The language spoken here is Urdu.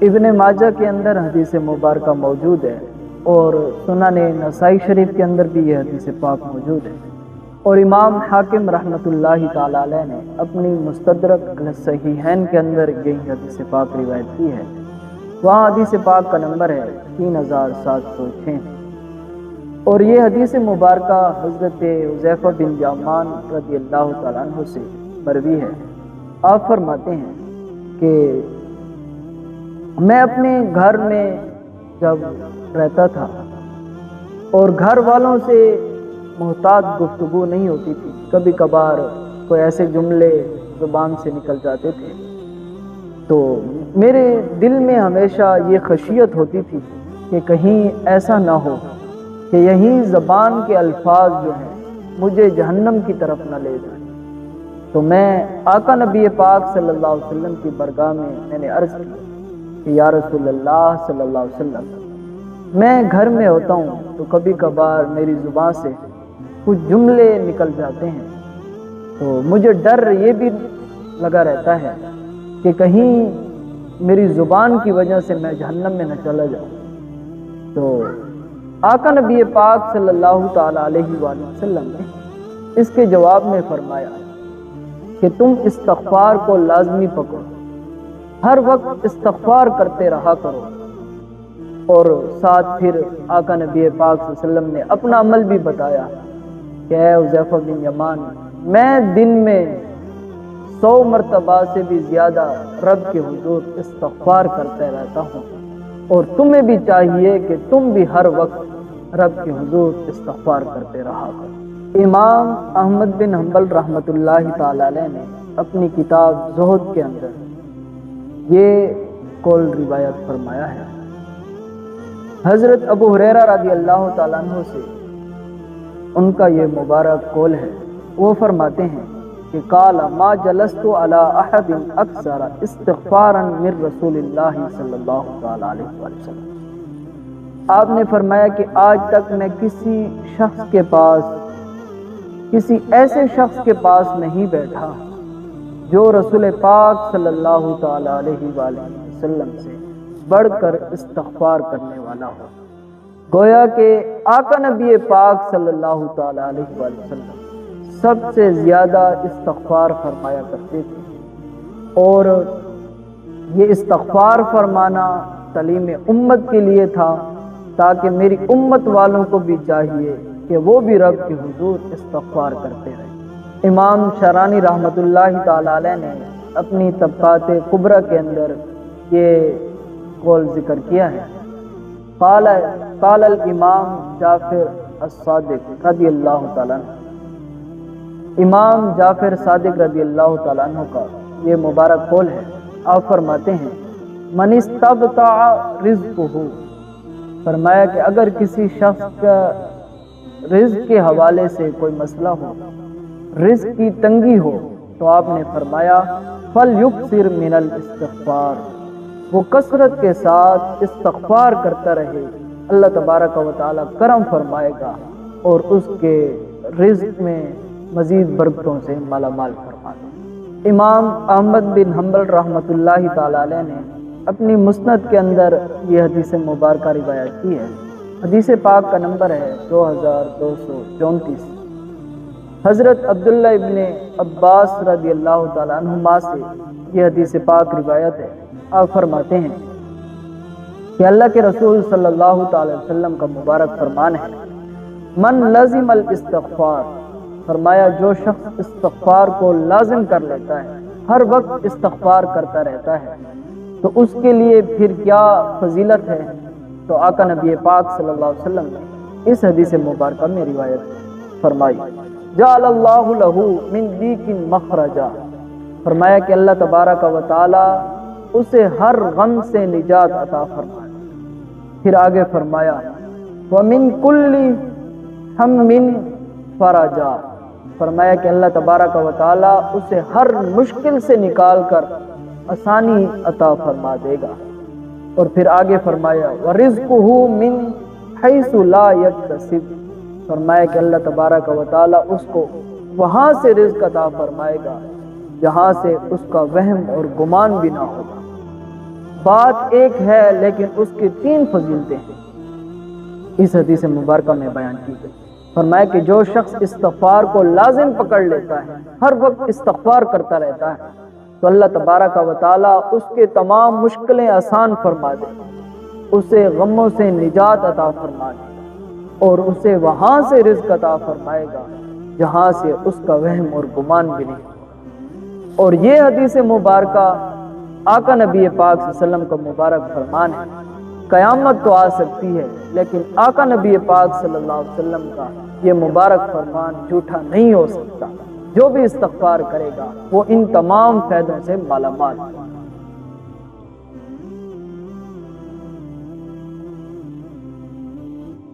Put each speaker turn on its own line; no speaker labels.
ابن ماجہ کے اندر حدیث مبارکہ موجود ہے اور سنن نسائی شریف کے اندر بھی یہ حدیث پاک موجود ہے۔ اور امام حاکم رحمۃ اللہ تعالی علیہ نے اپنی مستدرک صحیحین کے اندر یہی حدیث پاک روایت کی ہے۔ وہاں حدیث پاک کا نمبر ہے تین ہزار سات سو چھ۔ اور یہ حدیث مبارکہ حضرت حضیفہ بن جامان رضی اللہ تعالیٰ عنہ سے بروی ہے۔ آپ فرماتے ہیں کہ میں اپنے گھر میں جب رہتا تھا اور گھر والوں سے محتاط گفتگو نہیں ہوتی تھی، کبھی کبھار کوئی ایسے جملے زبان سے نکل جاتے تھے۔ تو میرے دل میں ہمیشہ یہ خشیت ہوتی تھی کہ کہیں ایسا نہ ہو کہ یہی زبان کے الفاظ جو ہیں مجھے جہنم کی طرف نہ لے جائیں۔ تو میں آقا نبی پاک صلی اللہ علیہ وسلم کی برگاہ میں میں نے عرض کی کہ یا رسول اللہ صلی اللہ علیہ وسلم، میں گھر میں ہوتا ہوں تو کبھی کبھار میری زبان سے کچھ جملے نکل جاتے ہیں۔ تو مجھے ڈر یہ بھی لگا رہتا ہے کہ کہیں میری زبان کی وجہ سے میں جہنم میں نہ چلا جاؤں۔ تو آقا نبی پاک صلی اللہ تعالیٰ علیہ وآلہ وسلم نے اس کے جواب میں فرمایا کہ تم استغفار کو لازمی پکڑو۔ ہر وقت استغفار کرتے رہا کرو۔ اور ساتھ پھر آقا نبی پاک صلی اللہ علیہ وسلم نے اپنا عمل بھی بتایا کہ اے عزیفہ بن یمان، میں دن میں سو مرتبہ سے بھی زیادہ رب کے حضور استغفار کرتے رہتا ہوں۔ اور تمہیں بھی چاہیے کہ تم بھی ہر وقت رب کے حضور استغفار کرتے رہا کرو۔ امام احمد بن حنبل رحمۃ اللہ تعالی علیہ نے اپنی کتاب زہد کے اندر یہ کول روایت فرمایا ہے۔ حضرت ابو حریرہ رضی اللہ تعالیٰ عنہ سے ان کا یہ مبارک کول ہے۔ وہ فرماتے ہیں کہ کالا ما جلست علی احد اکثر استغفارا من رسول اللہ صلی اللہ تعالی علیہ وسلم آپ نے فرمایا کہ آج تک میں کسی شخص کے پاس، کسی ایسے شخص کے پاس نہیں بیٹھا۔ جو رسول پاک صلی اللہ تعالی علیہ وآلہ وسلم سے بڑھ کر استغفار کرنے والا ہو گویا کہ آقا نبی پاک صلی اللہ تعالی علیہ وآلہ وسلم سب سے زیادہ استغفار فرمایا کرتے تھے۔ اور یہ استغفار فرمانا تعلیم امت کے لیے تھا تاکہ میری امت والوں کو بھی چاہیے کہ وہ بھی رب کے حضور استغفار کرتے رہے۔ امام شرانی رحمۃ اللہ تعالی علیہ نے اپنی طبقات قبرہ کے اندر یہ قول ذکر کیا ہے۔ قال قال الامام جعفر الصادق رضی اللہ تعالیٰ عنہ۔ امام جعفر صادق رضی اللہ تعالیٰ عنہ کا یہ مبارک قول ہے۔ آپ فرماتے ہیں، من استبتع رزقہ فرمایا کہ اگر کسی شخص کا رزق کے حوالے سے کوئی مسئلہ ہو رزق کی تنگی ہو تو آپ نے فرمایا فل یکسر من الاستغفار وہ کثرت کے ساتھ استغفار کرتا رہے۔ اللہ تبارک و تعالی کرم فرمائے گا اور اس کے رزق میں مزید برکتوں سے مالا مال فرما دے۔ امام احمد بن حنبل رحمۃ اللہ تعالی علیہ نے اپنی مسند کے اندر یہ حدیث مبارکہ روایت کی ہے۔ حدیث پاک کا نمبر ہے دو ہزار دو سو چونتیس۔ حضرت عبداللہ ابن عباس رضی اللہ تعالیٰ عنہما سے یہ حدیث پاک روایت ہے۔ آپ فرماتے ہیں کہ اللہ کے رسول صلی اللہ تعالی وسلم کا مبارک فرمان ہے۔ من لازم الاستغفار، فرمایا جو شخص استغفار کو لازم کر لیتا ہے، ہر وقت استغفار کرتا رہتا ہے، تو اس کے لیے پھر کیا فضیلت ہے؟ تو آقا نبی پاک صلی اللہ علیہ وسلم نے اس حدیث مبارکہ میں روایت فرمائی۔ جعل اللہ له من دیک مخرجا۔ فرمایا کہ اللہ تبارک و تعالی اسے ہر غم سے نجات عطا فرمائے۔ پھر آگے فرمایا، ومن کل ہم فرجا۔ فرمایا کہ اللہ تبارک و تعالی اسے ہر مشکل سے نکال کر آسانی عطا فرما دے گا۔ اور پھر آگے فرمایا ورزقہ من حیث لا یکتسب فرمایا کہ اللہ تبارک و تعالیٰ اس کو وہاں سے رزق عطا فرمائے گا، جہاں سے اس کا وہم اور گمان بھی نہ ہوگا۔ بات ایک ہے، لیکن اس کی تین فضیلتیں ہیں۔ اس حدیث مبارکہ میں بیان کی گئی۔ فرمایا کہ جو شخص استغفار کو لازم پکڑ لیتا ہے، ہر وقت استغفار کرتا رہتا ہے، تو اللہ تبارک و تعالیٰ اس کے تمام مشکلیں آسان فرما دے، اسے غموں سے نجات عطا فرما دے۔ اور اسے وہاں سے رزق عطا فرمائے گا، جہاں سے اس کا وہم اور گمان بھی نہیں۔ اور یہ حدیث مبارکہ آقا نبی پاک صلی اللہ علیہ وسلم کا مبارک فرمان ہے۔ قیامت تو آ سکتی ہے، لیکن آقا نبی پاک صلی اللہ علیہ وسلم کا یہ مبارک فرمان جھوٹا نہیں ہو سکتا۔ جو بھی استغفار کرے گا، وہ ان تمام فیدوں سے مالا مال۔